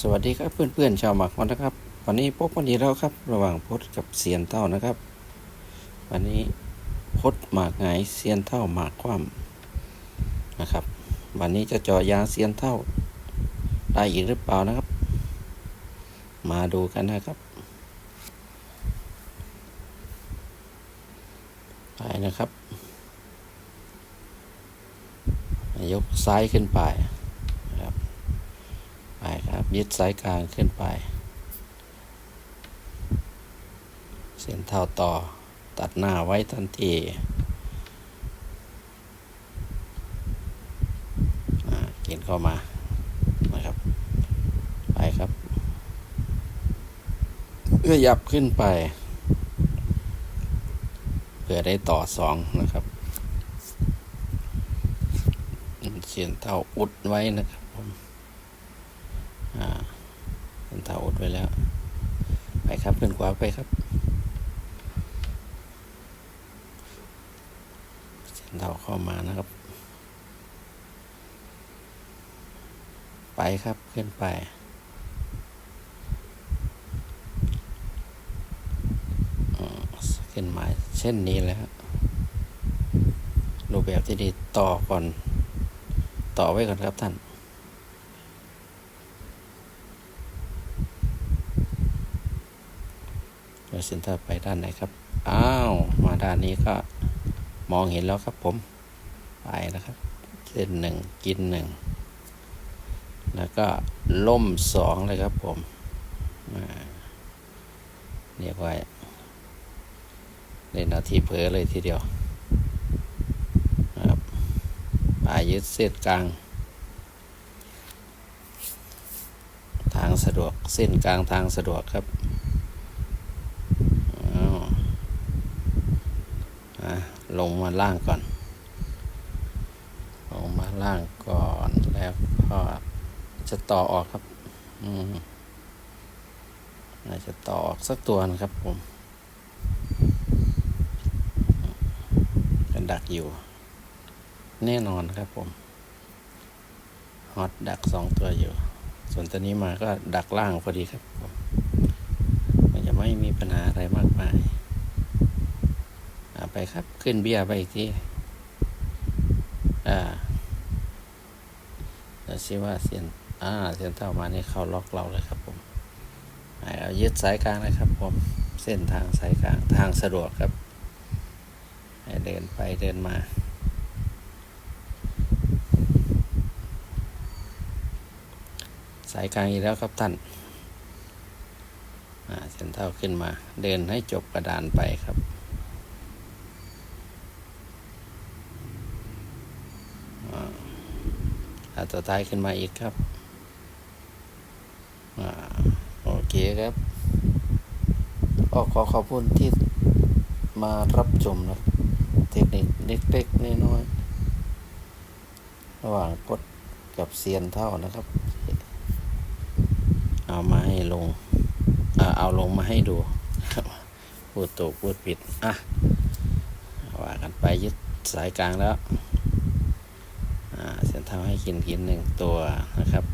สวัสดีครับเพื่อนๆชาวหมากวันนะครับ วันนี้พบกันอีกแล้วครับ ระหว่างพดกับเสียนเท่านะครับ วันนี้พดหมากหงเสียนเท่าหมากคว่ำนะครับ วันนี้จะจาะยางเสียนเท่าได้อีกหรือเปล่านะครับ มาดูกันนะครับไปนะครับ ยกซ้ายขึ้นไป ครับยึดสายกลางขึ้นไป เส้นเท้าต่อตัดหน้าไว้ทันทีเขียนเข้ามานะครับ ไปครับเพื่อยับขึ้นไปเพื่อได้ต่อสองนะครับเสียนเท้าอุดไว้นะครับผม เทาอดไว้แล้ว ไปครับขึ้นขวาไปครับเส้นเท้าเข้ามานะครับ ไปครับขึ้นไปอืมขึ้นมาเช่นนี้แล้วรูปแบบที่ดีต่อก่อน ต่อไว้ก่อนครับท่าน เดี๋ยวเซ็นเตอร์ไปด้านไหนครับ อ้าว มาด้านนี้ก็มองเห็นแล้วครับผม ไปนะครับเส้นหนึ่งกินหนึ่งแล้วก็ล่มสองเลยครับผมเรียกว่าเล่นนาทีเผลอเลยทีเดียวครับปลายยึดเส้นกลาง ทางสะดวกเส้นกลางทางสะดวกครับ อ้าวอะ ลงมาล่างก่อน ลงมาล่างก่อนแล้วก็จะต่อออกครับ อืมอาจะต่อออกสักตัวนะครับผมกันดักอยู่ แน่นอนครับผม ฮอตดักสองตัวอยู่ ส่วนตัวนี้มาก็ดักล่างพอดีครับผมมันจะไม่มีปัญหาอะไรมากมาย ไปครับ ขึ้นเบี้ยไปอีกทีอ่าแล้วซิว่าเสียนอ่าเสียนเท่ามานี่เข้าล็อกเราเลยครับผมเอายึดสายกลางนะครับผมเส้นทางสายกลางทางสะดวกครับให้เดินไปเดินมาสายกลางอีกแล้วครับท่านอ่าเส้นเท้าขึ้นมา เดินให้จบกระดานไปครับอ่า อ่าตัวท้ายขึ้นมาอีกครับอ่าโอเคครับก็ขอขอบคุณที่มารับชมนะเทคนิคเล็กๆน้อยๆระหว่างกดกับเซียนเท่านะครับ เอามาให้ลงอ่าเอาลงมาให้ดูพูดถูกพูดผิด อะว่ากันไปยึดสายกลางแล้ว เส้นทาให้กินกินหนึ่งตัวนะครับ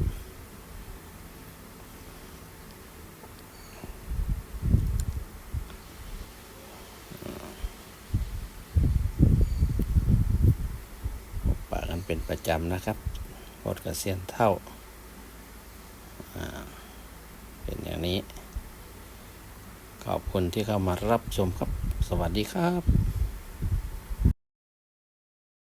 ปะกันเป็นประจำนะครับโคดกับเซียนเท่า เป็นอย่างนี้ ขอบคุณที่เข้ามารับชมครับ สวัสดีครับ